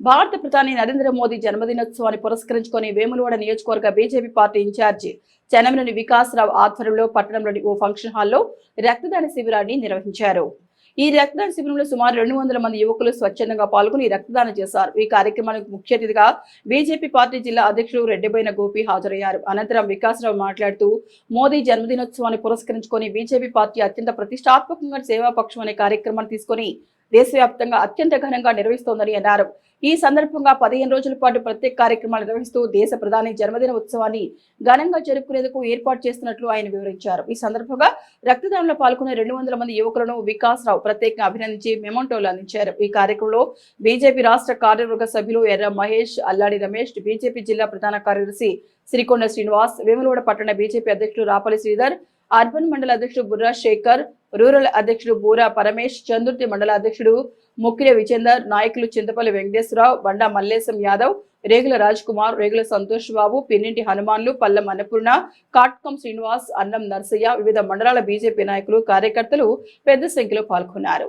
భారత ప్రధాని నరేంద్ర మోదీ జన్మదినోత్సవాన్ని పురస్కరించుకొని వేములవాడ నియోజకవర్గ BJP party incharge Chennamaneni Vikas Rao ఆధ్వర్యంలో పట్టణంలోని ఓ ఫంక్షన్ హాల్లో రక్తదాన శిబిరాన్ని నిర్వహించారు. ఈ రక్తదాన శిబిరంలో సుమారు రెండు వందల మంది యువకులు స్వచ్ఛందంగా పాల్గొని రక్తదానం చేశారు. ఈ కార్యక్రమానికి ముఖ్య అతిథిగా బీజేపీ పార్టీ జిల్లా అధ్యక్షుడు రెడ్డిబోయిన గోపి హాజరయ్యారు. అనంతరం వికాసరావు మాట్లాడుతూ మోదీ జన్మదినోత్సవాన్ని పురస్కరించుకొని బీజేపీ పార్టీ అత్యంత ప్రతిష్టాత్మకంగా సేవాపక్షం అనే కార్యక్రమాన్ని తీసుకొని దేశవ్యాప్తంగా అత్యంత ఘనంగా నిర్వహిస్తోందని అన్నారు. ఈ సందర్భంగా పదిహేను రోజుల పాటు ప్రత్యేక కార్యక్రమాలు నిర్వహిస్తూ దేశ ప్రధాని జన్మదిన ఉత్సవాన్ని ఘనంగా జరుపుకునేందుకు ఏర్పాటు చేస్తున్నట్లు ఆయన వివరించారు. ఈ సందర్భంగా రక్తదానంలో పాల్గొన్న రెండు వందల మంది యువకులను వికాస్ రావు ప్రత్యేకంగా అభినందించి మెమోంటోలు అందించారు. ఈ కార్యక్రమంలో బీజేపీ రాష్ట్ర కార్యవర్గ సభ్యులు ఎర్ర మహేష్ అల్లాడి రమేష్ బీజేపీ జిల్లా ప్రధాన కార్యదర్శి శ్రీకొండ శ్రీనివాస్ వేములవాడ పట్టణ బీజేపీ అధ్యక్షుడు రాపల్లి శ్రీధర్ అర్బన్ మండల అధ్యక్షుడు బుర్రా శేఖర్ రూరల్ అధ్యక్షుడు బూరా పరమేష్ చందుర్తి మండల అధ్యక్షుడు ముక్కిల విజేందర్ నాయకులు చింతపల్లి వెంకటేశ్వరరావు బండా మల్లేశం యాదవ్ రేగుల రాజ్ కుమార్ రేగుల సంతోష్ బాబు పిన్నింటి హనుమాన్లు పల్లెం అన్నపూర్ణ కాట్కం శ్రీనివాస్ అన్నం నర్సయ్య వివిధ మండలాల బీజేపీ నాయకులు కార్యకర్తలు పెద్ద సంఖ్యలో పాల్గొన్నారు.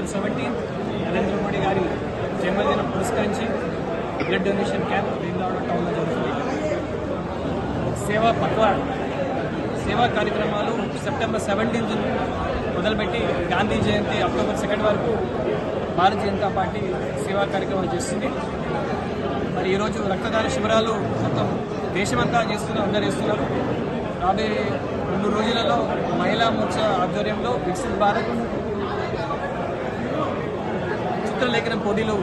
థౌజండ్ సెవెంటీన్ నరేంద్ర మోడీ గారి జన్మదినం పురస్కరించి బ్లడ్ డొనేషన్ క్యాంప్ వేములవాడ టౌన్లో జరుగుతుంది. సేవా పక్వా సేవా కార్యక్రమాలు సెప్టెంబర్ సెవెంటీన్త్ మొదలుపెట్టి గాంధీ జయంతి అక్టోబర్ సెకండ్ వరకు భారతీయ జనతా పార్టీ సేవా కార్యక్రమాలు చేస్తుంది. మరి ఈరోజు రక్తదాన శిబిరాలు మొత్తం దేశమంతా చేస్తున్నారు అందరు చేస్తున్నారు. రాబోయే రెండు రోజులలో మహిళా మోర్చా ఆధ్వర్యంలో వికసిత్ భారత్ చిత్రలేఖనం పోటీలు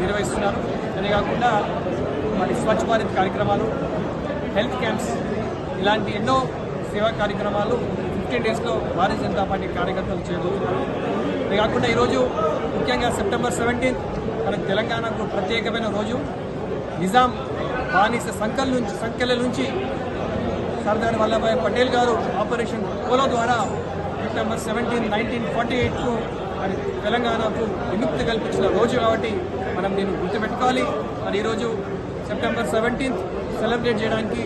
నిర్వహిస్తున్నారు. అంతేకాకుండా మరి స్వచ్ఛ భారత్ కార్యక్రమాలు హెల్త్ క్యాంప్స్ ఇలాంటి ఎన్నో సేవా కార్యక్రమాలు ఫిఫ్టీన్ డేస్లో భారతీయ జనతా పార్టీ కార్యకర్తలు చేయబోతున్నారు అంతేకాకుండా ఈరోజు ముఖ్యంగా సెప్టెంబర్ సెవెంటీన్త్ మనకు తెలంగాణకు ప్రత్యేకమైన రోజు. నిజాం బానిస సంఖ్యల నుంచి సంఖ్యల నుంచి సర్దార్ వల్లభాయ్ పటేల్ గారు ఆపరేషన్ పోలో ద్వారా సెప్టెంబర్ సెవెంటీన్ నైన్టీన్ ఫార్టీ ఎయిట్కు మరి తెలంగాణకు విముక్తి కల్పించిన రోజు కాబట్టి మనం దీన్ని గుర్తుపెట్టుకోవాలి. మరి ఈరోజు సెప్టెంబర్ సెవెంటీన్త్ సెలబ్రేట్ చేయడానికి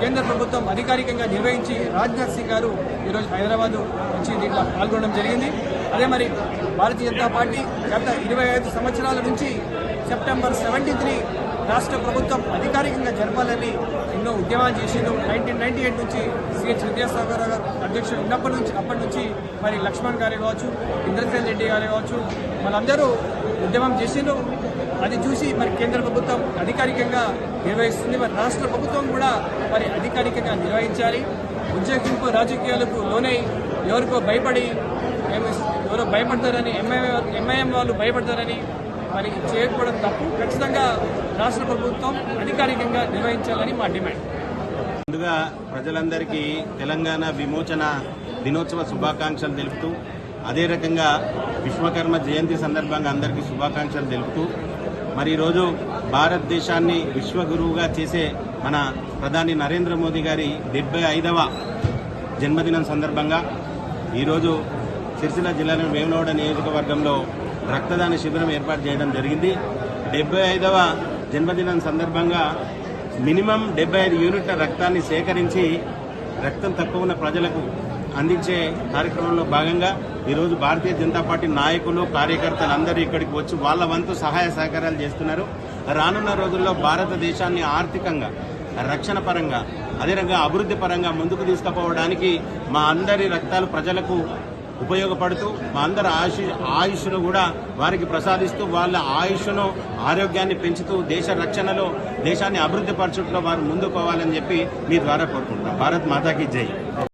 కేంద్ర ప్రభుత్వం అధికారికంగా నిర్వహించి రాజ్నాథ్ సింగ్ గారు ఈరోజు హైదరాబాద్ వచ్చి దీంట్లో పాల్గొనడం జరిగింది. అదే మరి భారతీయ జనతా పార్టీ గత ఇరవై ఐదు సంవత్సరాల నుంచి సెప్టెంబర్ సెవెంటీన్త్ని రాష్ట్ర ప్రభుత్వం అధికారికంగా జరపాలని ఎన్నో ఉద్యమాలు చేసిండు. నైన్టీన్ నైన్టీ ఎయిట్ నుంచి సిహెచ్ విద్యాసాగర్ గారు అధ్యక్షుడు ఉన్నప్పటి నుంచి అప్పటి నుంచి మరి లక్ష్మణ్ గారే కావచ్చు ఇంద్రసేన్ రెడ్డి గారే కావచ్చు వాళ్ళందరూ ఉద్యమం చేసిండు. అది చూసి మరి కేంద్ర ప్రభుత్వం అధికారికంగా నిర్వహిస్తుంది. మరి రాష్ట్ర ప్రభుత్వం కూడా మరి అధికారికంగా నిర్వహించాలి. ఉద్యోగింపు రాజకీయాలకు లోనై ఎవరికో భయపడి ఎవరో భయపడతారని ఎంఐఎం ఎంఐఎం వాళ్ళు భయపడతారని మరి చేయకపోవడం తప్పు. ఖచ్చితంగా రాష్ట్ర ప్రభుత్వం అధికారికంగా నిర్వహించాలని మా డిమాండ్. ముందుగా ప్రజలందరికీ తెలంగాణ విమోచన దినోత్సవ శుభాకాంక్షలు తెలుపుతూ అదే రకంగా విశ్వకర్మ జయంతి సందర్భంగా అందరికీ శుభాకాంక్షలు తెలుపుతూ మరి ఈరోజు భారతదేశాన్ని విశ్వగురువుగా చేసే మన ప్రధాని నరేంద్ర మోదీ గారి డెబ్బై ఐదవ జన్మదినం సందర్భంగా ఈరోజు సిరిసిల్ల జిల్లాలోని వేములవాడ నియోజకవర్గంలో రక్తదాన శిబిరం ఏర్పాటు చేయడం జరిగింది. డెబ్బై ఐదవ జన్మదినం సందర్భంగా మినిమం డెబ్బై ఐదు యూనిట్ల రక్తాన్ని సేకరించి రక్తం తక్కువ ఉన్న ప్రజలకు అందించే కార్యక్రమంలో భాగంగా ఈరోజు భారతీయ జనతా పార్టీ నాయకులు కార్యకర్తలు అందరూ ఇక్కడికి వచ్చి వాళ్ళ వంతు సహాయ సహకారాలు చేస్తున్నారు. రానున్న రోజుల్లో భారతదేశాన్ని ఆర్థికంగా రక్షణ పరంగా అదే రకంగా అభివృద్ధి పరంగా ముందుకు తీసుకుపోవడానికి మా అందరి రక్తాలు ప్రజలకు ఉపయోగపడుతూ మా అందరి ఆయుష్ ఆయుష్ను కూడా వారికి ప్రసాదిస్తూ వాళ్ళ ఆయుష్ను ఆరోగ్యాన్ని పెంచుతూ దేశ రక్షణలో దేశాన్ని అభివృద్ధి పరచడంలో వారు ముందుకు పోవాలని చెప్పి మీ ద్వారా కోరుకుంటున్నాం. భారత్ మాతాకి జై.